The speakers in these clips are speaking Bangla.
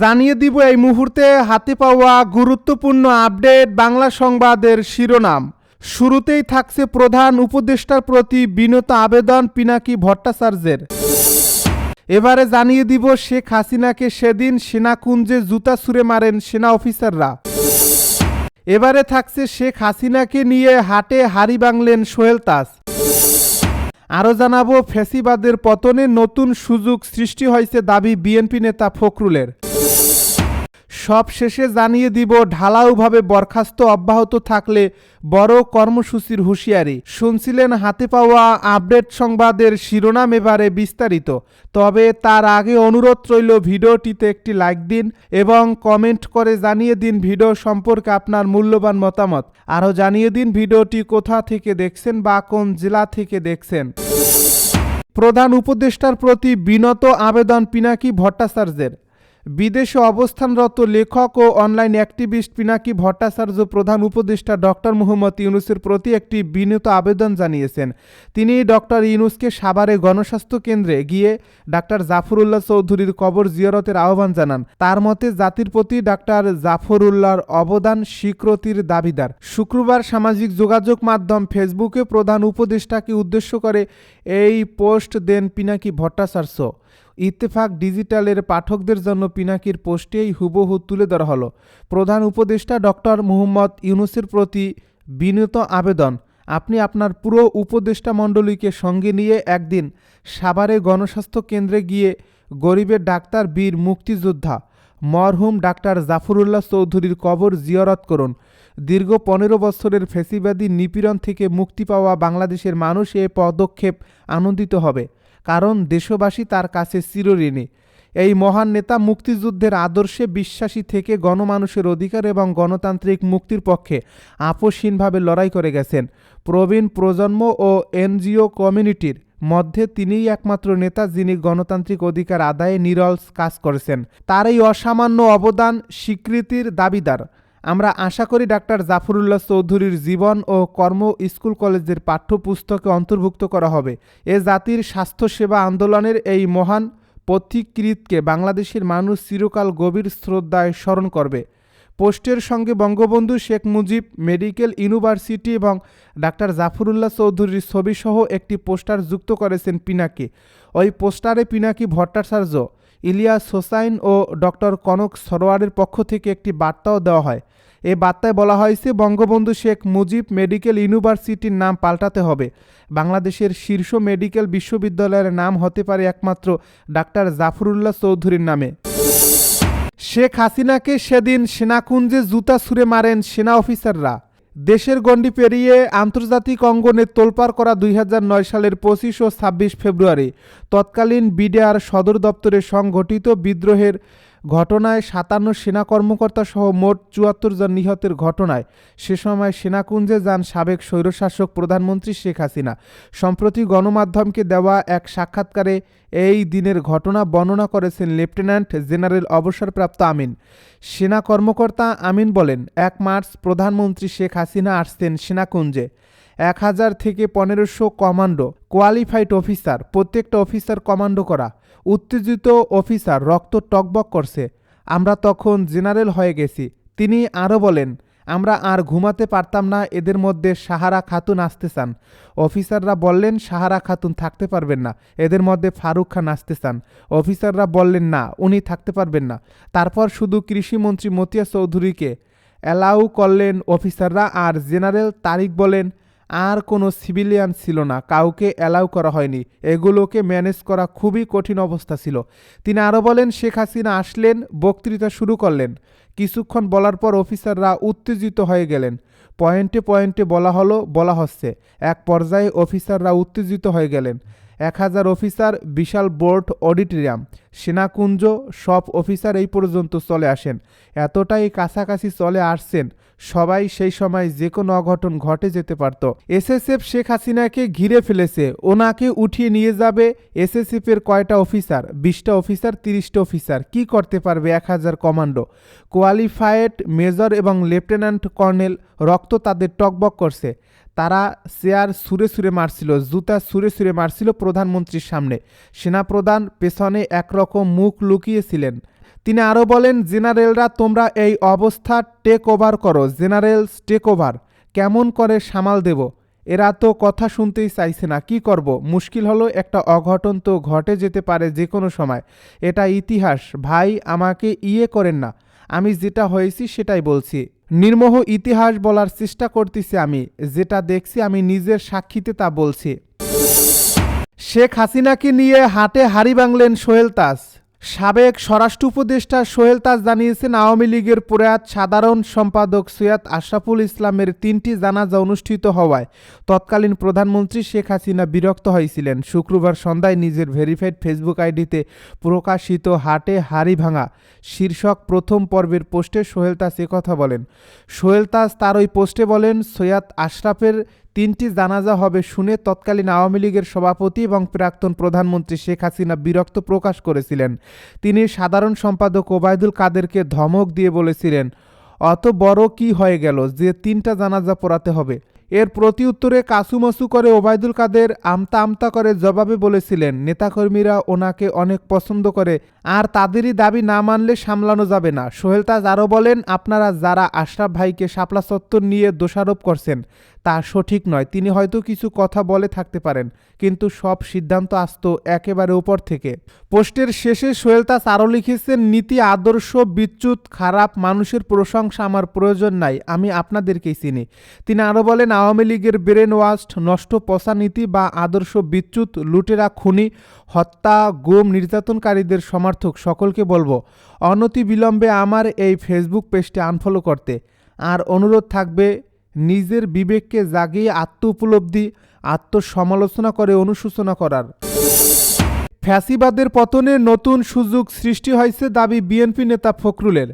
জানিয়ে দিব এই মুহূর্তে হাতে পাওয়া গুরুত্বপূর্ণ আপডেট বাংলা সংবাদের শিরোনাম। শুরুতেই থাকছে প্রধান উপদেষ্টার প্রতি বিনত আবেদন পিনাকি ভট্টাচার্যের। এবারে জানিয়ে দিব শেখ হাসিনাকে সেদিন সেনাকুঞ্জে জুতা ছুঁড়ে মারেন সেনা অফিসাররা। এবারে থাকছে শেখ হাসিনাকে নিয়ে হাটে হাড়ি বাংলেন সোহেল তাস আরও জানাব ফ্যাসিবাদের পতনে নতুন সুযোগ সৃষ্টি হয়েছে দাবি বিএনপি নেতা ফখরুলের। সব শেষে জানিয়ে দিব, ঢালাওভাবে বরখাস্ত অব্যাহত থাকলে বড় কর্মসূচির হুঁশিয়ারি। শুনছিলেন হাতে পাওয়া আপডেট সংবাদের শিরোনাম এবারে বিস্তারিত। তবে তার আগে অনুরোধ রইল, ভিডিওটিতে একটি লাইক দিন এবং কমেন্ট করে জানিয়ে দিন ভিডিও সম্পর্কে আপনার মূল্যবান মতামত। আরও জানিয়ে দিন ভিডিওটি কোথা থেকে দেখছেন বা কোন জেলা থেকে দেখছেন। প্রধান উপদেষ্টার প্রতি বিনত আবেদন, পিনাকি ভট্টাচার্যের। বিদেশে অবস্থানরত লেখক ও অনলাইন অ্যাক্টিভিস্ট পিনাকি ভট্টাচার্য প্রধান উপদেষ্টা ডক্টর মুহম্মদ ইউনুসের প্রতি একটি বিনীত আবেদন জানিয়েছেন। তিনি ডক্টর ইউনুসকে সাভারে গণস্বাস্থ্য কেন্দ্রে গিয়ে ডাক্তার জাফরুল্লাহ চৌধুরীর কবর জিয়ারতের আহ্বান জানান। তার মতে, জাতির প্রতি ডাক্তার জাফরুল্লাহর অবদান স্বীকৃতির দাবিদার। শুক্রবার সামাজিক যোগাযোগ মাধ্যম ফেসবুকে প্রধান উপদেষ্টাকে উদ্দেশ্য করে এই পোস্ট দেন পিনাকি ভট্টাচার্য। ইত্তেফাক ডিজিটালের পাঠকদের জন্য পিনাকির পোস্টেই হুবহু তুলে ধরা হলো। প্রধান উপদেষ্টা ডক্টর মুহম্মদ ইউনুসের প্রতি বিনীত আবেদন, আপনি আপনার পুরো উপদেষ্টা মণ্ডলীকে সঙ্গে নিয়ে একদিন সাভারে গণস্বাস্থ্য কেন্দ্রে গিয়ে গরিবের ডাক্তার, বীর মুক্তিযোদ্ধা, মরহুম ডাক্তার জাফরুল্লাহ চৌধুরীর কবর জিয়ারত করুন। দীর্ঘ পনেরো বছরের ফেসিবাদী নিপীড়ন থেকে মুক্তি পাওয়া বাংলাদেশের মানুষ এ পদক্ষেপ আনন্দিত হবে। কারণ দেশবাসী তার কাছে চিরঋণী। এই মহান নেতা মুক্তিযুদ্ধের আদর্শে বিশ্বাসী থেকে গণমানুষের অধিকার এবং গণতান্ত্রিক মুক্তির পক্ষে আপোষহীনভাবে লড়াই করে গেছেন। প্রবীণ প্রজন্ম ও এনজিও কমিউনিটির মধ্যে তিনিই একমাত্র নেতা যিনি গণতান্ত্রিক অধিকার আদায়ে নিরলস কাজ করেছেন। তার এই অসামান্য অবদান স্বীকৃতির দাবিদার। আমরা আশা করি ডাক্তার জাফরুল্লাহ চৌধুরীর জীবন ও কর্ম স্কুল কলেজের পাঠ্যপুস্তকে অন্তর্ভুক্ত করা হবে। এ জাতির স্বাস্থ্যসেবা আন্দোলনের এই মহান পথিকৃতকে বাংলাদেশের মানুষ চিরকাল গভীর শ্রদ্ধায় স্মরণ করবে। পোস্টের সঙ্গে বঙ্গবন্ধু শেখ মুজিব, মেডিকেল ইউনিভার্সিটি এবং ডাক্তার জাফরুল্লাহ চৌধুরীর ছবিসহ একটি পোস্টার যুক্ত করেছেন পিনাকি। ওই পোস্টারে পিনাকি ভট্টাচার্য ইলিয়াস হোসাইন ও ডক্টর কনক সরোয়ারের পক্ষ থেকে একটি বার্তাও দেওয়া হয়। এ বার্তায় বলা হয়েছে, বঙ্গবন্ধু শেখ মুজিব মেডিকেল ইউনিভার্সিটির নাম পাল্টাতে হবে। বাংলাদেশের শীর্ষ মেডিকেল বিশ্ববিদ্যালয়ের নাম হতে পারে একমাত্র ডাক্তার জাফরুল্লাহ চৌধুরীর নামে। শেখ হাসিনাকে সেদিন সেনাকুঞ্জে জুতা ছুঁড়ে মারেন সেনা অফিসাররা। দেশের গণ্ডি পেরিয়ে আন্তর্জাতিক অঙ্গনে তোলপাড় করা দুই হাজার নয় সালের পঁচিশ ও ছাব্বিশ ফেব্রুয়ারি, তৎকালীন বিডিআর সদর দপ্তরে সংঘটিত বিদ্রোহের ঘটনায় সাতান্ন সেনা কর্মকর্তা সহ মোট চুয়াত্তর জন নিহতের ঘটনায় সে সময় সেনাকুঞ্জে যান সাবেক স্বৈরশাসক প্রধানমন্ত্রী শেখ হাসিনা। সম্প্রতি গণমাধ্যমকে দেওয়া এক সাক্ষাৎকারে এই দিনের ঘটনা বর্ণনা করেছেন লেফটেন্যান্ট জেনারেল অবসরপ্রাপ্ত আমিন। সেনা কর্মকর্তা আমিন বলেন, এক মার্চ প্রধানমন্ত্রী শেখ হাসিনা আসছেন সেনাকুঞ্জে। এক হাজার থেকে পনেরোশো কমান্ডো কোয়ালিফাইড অফিসার, প্রত্যেকটা অফিসার কমান্ডো করা। উত্তেজিত অফিসার রক্ত টকবক করছে। আমরা তখন জেনারেল হয়ে গেছি। তিনি আরও বলেন, আমরা আর ঘুমাতে পারতাম না, এদের মধ্যে সাহারা খাতুন আসতে চান। অফিসাররা বললেন, সাহারা খাতুন থাকতে পারবেন না, এদের মধ্যে ফারুক খান আসতে চান। অফিসাররা বললেন, না, উনি থাকতে পারবেন না। তারপর শুধু কৃষিমন্ত্রী মতিয়া চৌধুরীকে অ্যালাউ করলেন অফিসাররা আর জেনারেল তারিক বলেন আর কোনো সিভিলিয়ান ছিল না, কাউকে অ্যালাউ করা হয়নি। এগুলোকে ম্যানেজ করা খুবই কঠিন অবস্থা ছিল। তিনি আরও বলেন, শেখ হাসিনা আসলেন, বক্তৃতা শুরু করলেন। কিছুক্ষণ বলার পর অফিসাররা উত্তেজিত হয়ে গেলেন। পয়েন্টে পয়েন্টে বলা হলো, বলা হচ্ছে, এক পর্যায়ে অফিসাররা উত্তেজিত হয়ে গেলেন। এক হাজার অফিসার, বিশাল বোর্ড, অডিটোরিয়াম, সেনাকুঞ্জ, সব অফিসার এই পর্যন্ত চলে আসেন। এতটাই কাছাকাছি চলে আসছেন সবাই সেই সময় যে কোনো অঘটন ঘটে যেতে পারত। এসএসএফ শেখ হাসিনাকে ঘিরে ফেলেছে। ওনাকে উঠিয়ে নিয়ে যাবে এসএসএফের কয়টা অফিসার? বিশটা অফিসার, তিরিশটা অফিসার। কি করতে পারবে এক হাজার কমান্ডো? কোয়ালিফায়েড মেজর এবং লেফটেন্যান্ট কর্নেল রক্ত তাদের টকবক করছে। তারা চেয়ার সুরে সুরে মারছিল, জুতা সুরে সুরে মারছিল প্রধানমন্ত্রীর সামনে। সেনাপ্রধান পেছনে একরকম মুখ লুকিয়েছিলেন। তিনি আরও বলেন, জেনারেলরা, তোমরা এই অবস্থা টেক ওভার করো। জেনারেলস টেক ওভার কেমন করে সামাল দেব? এরা তো কথা শুনতেই চাইছে না। কি করব? মুশকিল হলো একটা অঘটন তো ঘটে যেতে পারে যে কোনো সময়। এটা ইতিহাস। ভাই, আমাকে ইয়ে করেন না। আমি যেটা হয়েছি সেটাই বলছি। নির্মোহ ইতিহাস বলার চেষ্টা করতেছি আমি। যেটা দেখছি আমি নিজের সাক্ষীতে তা বলছি। শেখ হাসিনাকে নিয়ে হাটে হাড়ি বাংলেন সোহেল তাজ সাবেক স্বরাষ্ট্র উপদেষ্টা সোহেল তাজ জানিয়েছেন আওয়ামী লীগের প্রয়াত সাধারণ সম্পাদক সৈয়দ আশরাফুল ইসলামের তিনটি জানাজা অনুষ্ঠিত হওয়ায় তৎকালীন প্রধানমন্ত্রী শেখ হাসিনা বিরক্ত হয়েছিলেন। শুক্রবার সন্ধ্যায় নিজের ভেরিফাইড ফেসবুক আইডিতে প্রকাশিত হাটে হাড়ি ভাঙা শীর্ষক প্রথম পর্বের পোস্টে সোহেল তাজ কথা বলেন। সোহেল তাজ তার ওই পোস্টে বলেন, সৈয়দ আশরাফের তিনটি জানাজা হবে শুনে তৎকালীন আওয়ামী লীগের সভাপতি এবং প্রাক্তন প্রধানমন্ত্রী শেখ হাসিনা বিরক্ত প্রকাশ করেছিলেন। তিনি সাধারণ সম্পাদক ওবায়দুল কাদেরকে ধমক দিয়ে বলেছিলেন, অত বড় কি হয়ে গেল যে তিনটা জানাজা পড়াতে হবে? এর প্রতি উত্তরে কাসুমাসু করে ওবায়দুল কাদের আমতা আমতা করে জবাবে বলেছিলেন, নেতাকর্মীরা ওনাকে অনেক পছন্দ করে আর তাদেরই দাবি না মানলে সামলানো যাবে না। সোহেল তাজ আরও বলেন, আপনারা যারা আশরাফ ভাইকে শাপলা চত্বর নিয়ে দোষারোপ করছেন, তা সঠিক নয়। তিনি হয়তো কিছু কথা বলে থাকতে পারেন, কিন্তু সব সিদ্ধান্ত আসত একেবারে উপর থেকে। পোস্টের শেষে সোহেল তাস আরও লিখেছেন, নীতি, আদর্শ, বিচ্যুত, খারাপ, মানুষের প্রশংসা আমার প্রয়োজন নাই, আমি আপনাদেরকেই চিনি। তিনি আরও বলেন, আওয়ামী লীগের ব্রেন ওয়াস্ট নষ্ট পচা নীতি বা আদর্শ, বিচ্যুত, লুটেরা, খুনি, হত্যা, গুম, নির্যাতনকারীদের সমর্থক সকলকে বলব, অনতি বিলম্বে আমার এই ফেসবুক পেজটি আনফলো করতে। আর অনুরোধ থাকবে, নিজের বিবেককে জাগিয়ে আত্ম উপলব্ধি আত্মসমালোচনা করে অনুশোচনা করার। ফ্যাসিবাদের পতনে নতুন সুযোগ সৃষ্টি হয়েছে দাবি বিএনপি নেতা ফখরুলের।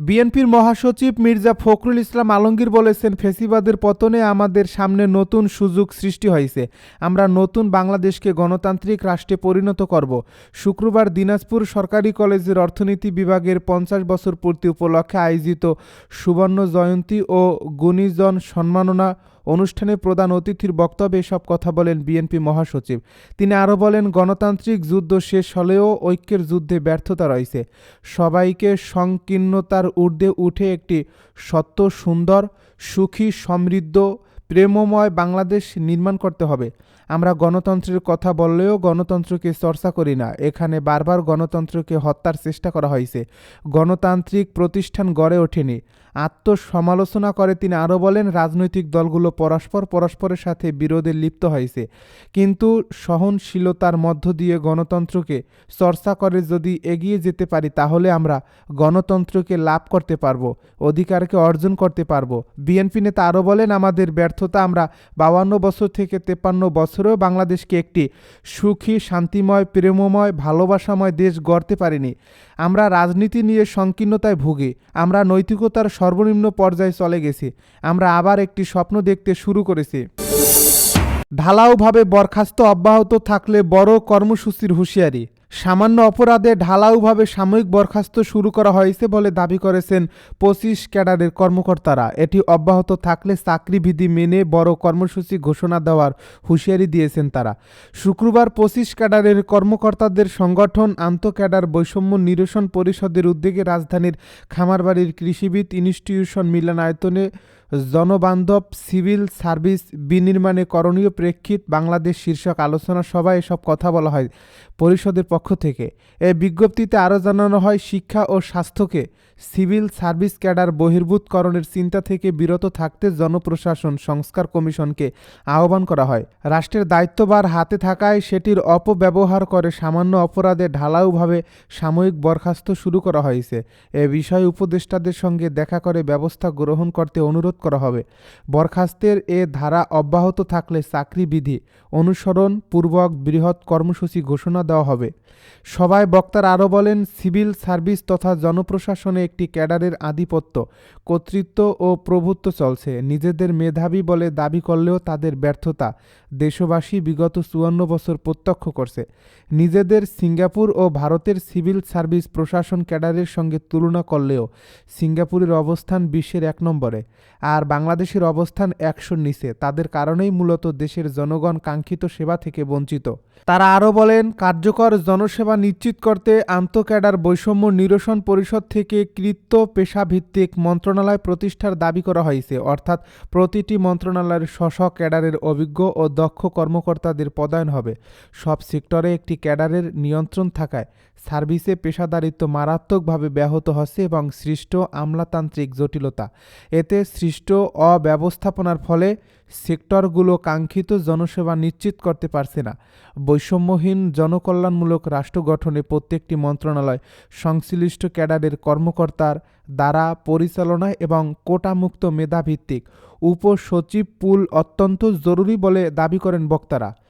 বিএনপির মহাসচিব মির্জা ফখরুল ইসলাম আলমগীর বলেছেন, ফেসিবাদের পতনে আমাদের সামনে নতুন সুযোগ সৃষ্টি হয়েছে। আমরা নতুন বাংলাদেশকে গণতান্ত্রিক রাষ্ট্রে পরিণত করব। শুক্রবার দিনাজপুর সরকারি কলেজের অর্থনীতি বিভাগের পঞ্চাশ বছর পূর্তি উপলক্ষে আয়োজিত সুবর্ণ জয়ন্তী ও গুণীজন সম্মাননা অনুষ্ঠানে প্রধান অতিথির বক্তব্যে এসব কথা বলেন বিএনপি মহাসচিব। তিনি আরও বলেন, গণতান্ত্রিক যুদ্ধ শেষ হলেও ঐক্যের যুদ্ধে ব্যর্থতা রয়েছে। সবাইকে সংকীর্ণতার ঊর্ধ্বে উঠে একটি সত্য, সুন্দর, সুখী, সমৃদ্ধ, প্রেমময় বাংলাদেশ নির্মাণ করতে হবে। আমরা গণতন্ত্রের কথা বললেও গণতন্ত্রকে চর্চা করি না। এখানে বারবার গণতন্ত্রকে হত্যার চেষ্টা করা হয়েছে। গণতান্ত্রিক প্রতিষ্ঠান গড়ে ওঠেনি। আত্মসমালোচনা করে তিনি আরও বলেন, রাজনৈতিক দলগুলো পরস্পর পরস্পরের সাথে বিরোধে লিপ্ত হয়েছে। কিন্তু সহনশীলতার মধ্য দিয়ে গণতন্ত্রকে চর্চা করে যদি এগিয়ে যেতে পারি, তাহলে আমরা গণতন্ত্রকে লাভ করতে পারব, অধিকারকে অর্জন করতে পারব। বিএনপি নেতা আরও বলেন, আমাদের ব্যর্থতা আমরা বাউান্ন বছর থেকে তেপ্পান্ন বছরেও বাংলাদেশকে একটি সুখী, শান্তিময়, প্রেমময়, ভালোবাসাময় দেশ গড়তে পারিনি। আমরা রাজনীতি নিয়ে সংকীর্ণতায় ভুগি। আমরা নৈতিকতার সর্বনিম্ন পর্যায়ে চলে গেছি। আমরা আবার একটি স্বপ্ন দেখতে শুরু করেছি। ঢালাওভাবে বরখাস্ত অব্যাহত থাকলে বড় কর্মসূচির হুঁশিয়ারি। সামান্য অপরাধে ঢালাওভাবে সাময়িক বরখাস্ত শুরু করা হয়েছে বলে দাবি করেছেন পঁচিশ ক্যাডারের কর্মকর্তারা। এটি অব্যাহত থাকলে চাকরিবিধি মেনে বড় কর্মসূচি ঘোষণা দেওয়ার হুঁশিয়ারি দিয়েছেন তারা। শুক্রবার পঁচিশ ক্যাডারের কর্মকর্তাদের সংগঠন আন্তঃক্যাডার বৈষম্য নিরসন পরিষদের উদ্যোগে রাজধানীর খামারবাড়ির কৃষিবিদ ইনস্টিটিউশন মিলনায়তনে জনবান্ধব সিভিল সার্ভিস বিনির্মাণে করণীয় প্রেক্ষিত বাংলাদেশ শীর্ষক আলোচনা সভায় এসব কথা বলা হয়। পরিষদের পক্ষ থেকে এ বিজ্ঞপ্তিতে আরও জানানো হয়, শিক্ষা ও স্বাস্থ্যকে সিভিল সার্ভিস ক্যাডার বহির্ভূতকরণের চিন্তা থেকে বিরত থাকতে জনপ্রশাসন সংস্কার কমিশনকে আহ্বান করা হয়। রাষ্ট্রের দায়িত্বভার হাতে থাকায় সেটির অপব্যবহার করে সামান্য অপরাধে ঢালাউভাবে সাময়িক বরখাস্ত শুরু করা হয়েছে। এ বিষয়ে উপদেষ্টাদের সঙ্গে দেখা করে ব্যবস্থা গ্রহণ করতে অনুরোধ করা হবে। বরখাস্তের এ ধারা অব্যাহত থাকলে চাকরি বিধি অনুসরণ পূর্বক বৃহৎ কর্মসূচি ঘোষণা দেওয়া হবে। সভায় বক্তারা আরও বলেন, সিভিল সার্ভিস তথা জনপ্রশাসনে একটি ক্যাডারের আধিপত্য, কর্তৃত্ব ও প্রভুত্ব চলছে। নিজেদের মেধাবী বলে দাবি করলেও তাদের ব্যর্থতা দেশবাসী বিগত চুয়ান্ন বছর প্রত্যক্ষ করছে। নিজেদের সিঙ্গাপুর ও ভারতের সিভিল সার্ভিস প্রশাসন ক্যাডারের সঙ্গে তুলনা করলেও সিঙ্গাপুরের অবস্থান বিশ্বের এক নম্বরে, আর বাংলাদেশের অবস্থান একশোর নিচে। তাদের কারণেই মূলত দেশের জনগণ কাঙ্ক্ষিত সেবা থেকে বঞ্চিত। তারা আরও বলেন কার্যকর জনসেবা নিশ্চিত করতে আন্তঃক্যাডার বৈষম্য নিরসন পরিষদ থেকে কৃত্য পেশাভিত্তিক মন্ত্রণালয় প্রতিষ্ঠার দাবি করা হয়েছে। অর্থাৎ প্রতিটি মন্ত্রণালয়ের স্ব ক্যাডারের অভিজ্ঞ ও দক্ষ কর্মকর্তাদের পদায়ন হবে। সব সেক্টরে একটি ক্যাডারের নিয়ন্ত্রণ থাকায় সার্ভিসে পেশাদারিত্ব মারাত্মকভাবে ব্যাহত হচ্ছে এবং সৃষ্ট আমলাতান্ত্রিক জটিলতা। এতে সৃষ্ট অব্যবস্থাপনার ফলে সেক্টরগুলো কাঙ্ক্ষিত জনসেবা নিশ্চিত করতে পারছে না। বৈষম্যহীন জনকল্যাণমূলক রাষ্ট্র গঠনে প্রত্যেকটি মন্ত্রণালয়, সংশ্লিষ্ট ক্যাডারের কর্মকর্তার দ্বারা পরিচালনা এবং কোটামুক্ত মেধাভিত্তিক উপসচিব পুল অত্যন্ত জরুরি বলে দাবি করেন বক্তারা।